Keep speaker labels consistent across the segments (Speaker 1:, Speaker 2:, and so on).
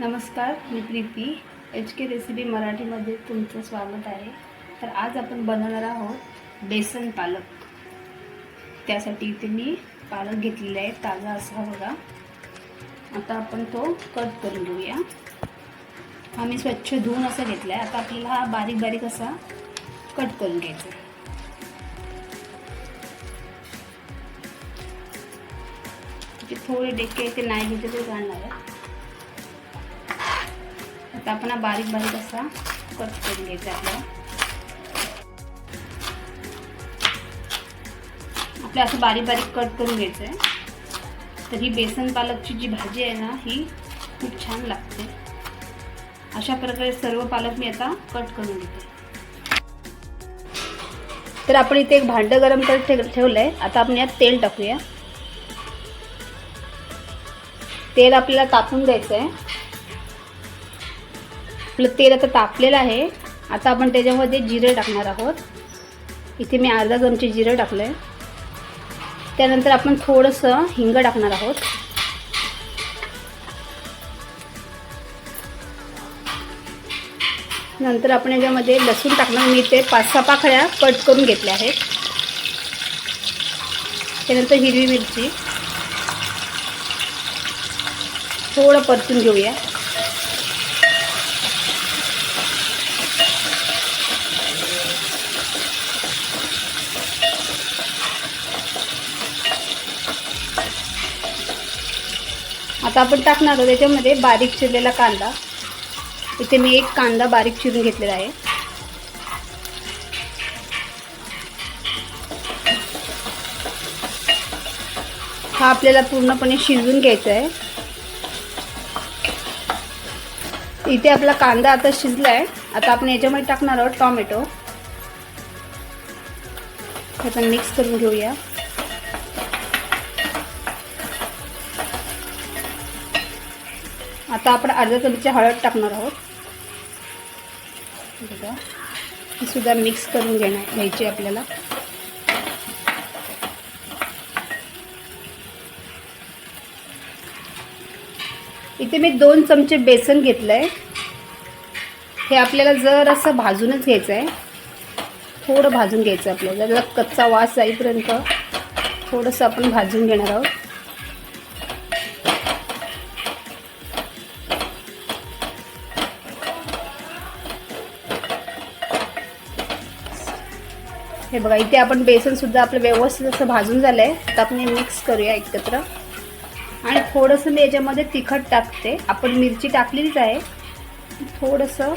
Speaker 1: नमस्कार मी Preeti. H K recipe मराठीमध्ये तुमचं स्वागत आहे. तर आज आपण बनवणार आहोत बेसन पालक. त्यासाठी इथे मी पालक घेतलेला आहे ताजा असा बघा. आता आपण तो कट करून घेऊया. हा मी स्वच्छ धुवून असा घेतला आहे आता आपल्याला हा बारीक बारीक असा कट करून घ्यायचा आहे. म्हणजे थोडे डेके ते नाही घेते ते जाणार आहे. आता आपण हा बारीक बारीक असा कट करून घ्यायचा आपल्याला. आपल्या असं बारीक बारीक कट करून घ्यायचं आहे. तर ही बेसन पालकची जी भाजी आहे ना ही खूप छान लागते. अशा प्रकारे सर्व पालक मी आता कट करून घेते. तर आपण इथे एक भांडं गरम करत ठेव ठेवलं आहे आता आपण यात तेल टाकूया. तेल आपल्याला तापून द्यायचं आहे आपलं तेल आता तापलेलं आहे. आता आपण त्याच्यामध्ये जिरे टाकणार आहोत. इथे मी अर्धा चमचे जिरं टाकलं आहे त्यानंतर आपण थोडंसं हिंग टाकणार आहोत. नंतर आपण याच्यामध्ये लसूण टाकणार. मी ते पाच सहा पाकळ्या कट करून घेतल्या आहेत. त्यानंतर हिरवी मिरची. थोडं परतून घेऊया. आता आपण टाकणार आहोत त्याच्यामध्ये बारीक चिरलेला कांदा. इथे मी एक कांदा बारीक चिरून घेतलेला आहे. हा आपल्याला पूर्णपणे शिजवून घ्यायचा आहे. इथे आपला कांदा आता शिजला आहे आता आपण याच्यामध्ये टाकणार आहोत टॉमॅटो. आता मिक्स करून घेऊया. आता आपण अर्धा चमचे हळद टाकणार आहोत. बघा. ही सुद्धा मिक्स करून घेणार घ्यायची आपल्याला. इथे मी दोन चमचे बेसन घेतलं आहे हे आपल्याला जर असं भाजूनच घ्यायचं आहे थोडं भाजून घ्यायचं आपल्याला. जर कच्चा वास जाईपर्यंत थोडंसं आपण भाजून घेणार आहोत. हे बघा इथे आपण बेसनसुद्धा आपलं व्यवस्थित असं भाजून झालं आहे तर आपण हे मिक्स करूया एकत्र. आणि थोडंसं मी याच्यामध्ये तिखट टाकते. आपण मिरची टाकलेलीच आहे. थोडंसं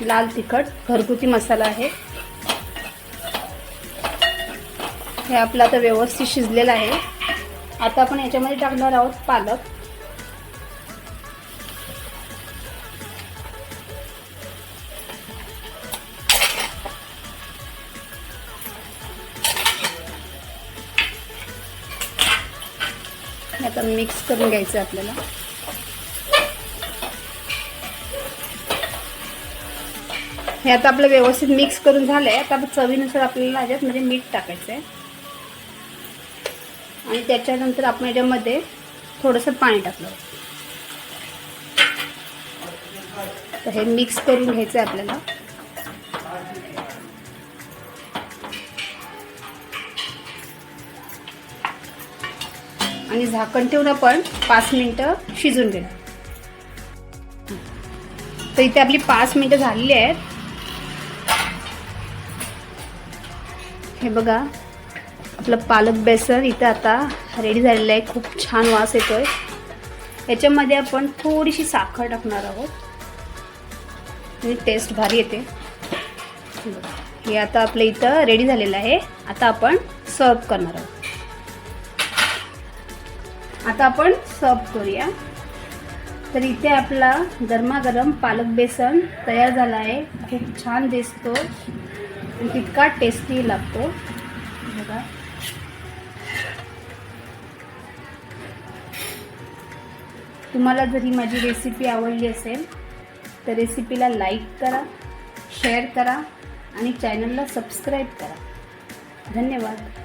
Speaker 1: लाल तिखट घरगुती मसाला आहे. हे आपलं आता व्यवस्थित शिजलेलं आहे. आता आपण याच्यामध्ये टाकणार आहोत पालक. आता मिक्स करून घ्यायचं आपल्याला. हे आता आपलं व्यवस्थित मिक्स करून झालं आहे आता चवीनुसार आपल्याला ह्याच्यात म्हणजे मीठ टाकायचं आहे. आणि त्याच्यानंतर आपण याच्यामध्ये थोडंसं पाणी टाकलं. तर हे मिक्स करून घ्यायचं आहे आपल्याला. आणि झाकण ठेवून आपण पाच मिनटं शिजून घेणार. तर इथे आपली पाच मिनटं झालेली आहेत. हे बघा आपलं पालक बेसन इथं आता रेडी झालेलं आहे. खूप छान वास येतोय. याच्यामध्ये आपण थोडीशी साखर टाकणार आहोत. आणि टेस्ट भारी येते. हे आता आपलं इथं रेडी झालेलं आहे. आता आपण सर्व करणार आहोत. आता आपण सर्व करूया. तर इथे आपला गरमागरम पालक बेसन तयार झाला आहे. खूप छान दिसतो. आणि तितका टेस्टी लागतो. बघा. तुम्हाला जर ही माझी रेसिपी आवडली असेल तर रेसिपीला लाईक करा शेअर करा आणि चॅनलला सबस्क्राईब करा. धन्यवाद.